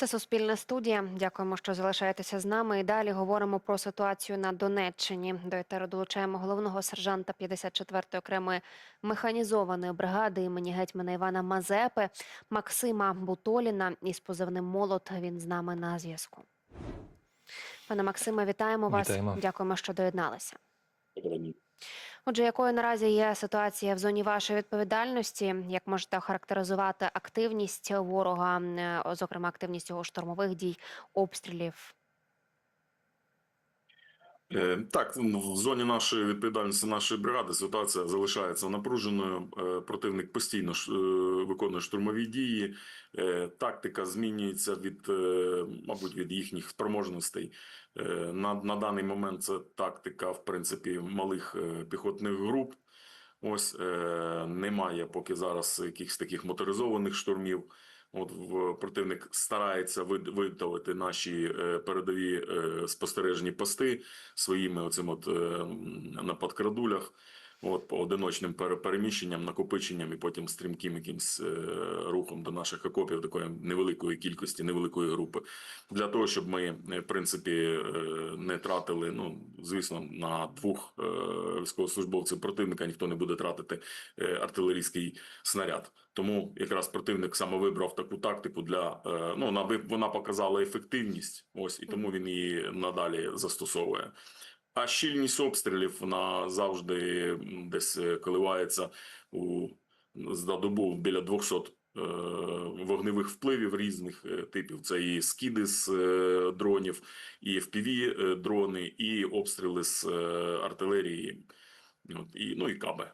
Це Суспільна студія. Дякуємо, що залишаєтеся з нами. І далі говоримо про ситуацію на Донеччині. До етеру долучаємо головного сержанта 54-ї окремої механізованої бригади імені гетьмана Івана Мазепи Максима Бутоліна із позивним Молот. Він з нами на зв'язку. Пане Максиме, вітаємо вас. Вітаємо. Дякуємо, що доєдналися. Доброго Отже, якою наразі є ситуація в зоні вашої відповідальності? Як можете охарактеризувати активність ворога, е, зокрема активність його штурмових дій, обстрілів? Е, Так, в зоні нашої відповідальності нашої бригади ситуація залишається напруженою. Е, Противник постійно е, виконує штурмові дії. Тактика змінюється від, мабуть, від їхніх спроможностей. На, на даний момент це тактика, в принципі, малих піхотних груп. Ось е, немає поки зараз якихось таких моторизованих штурмів. От в противник старається вид- видавити наші е, передові е, спостережні пости своїми оцим от е, на подкрадулях, от по одиночним переміщенням, накопиченням і потім стрімким якимсь е, рухом до наших окопів, такої невеликої кількості, невеликої групи, для того, щоб ми, е, в принципі, е, не тратили. Ну звісно, на двох військовослужбовців противника ніхто не буде тратити артилерійський снаряд. Тому якраз противник саме вибрав таку тактику для ну вона вона показала ефективність. Ось і тому він її надалі застосовує. А щільність обстрілів вона завжди десь е, коливається у за добу біля 200 е, вогневих впливів різних е, типів. Це і скиди з дронів, і е, дрони, і обстріли з артилерії. І, ну і каби.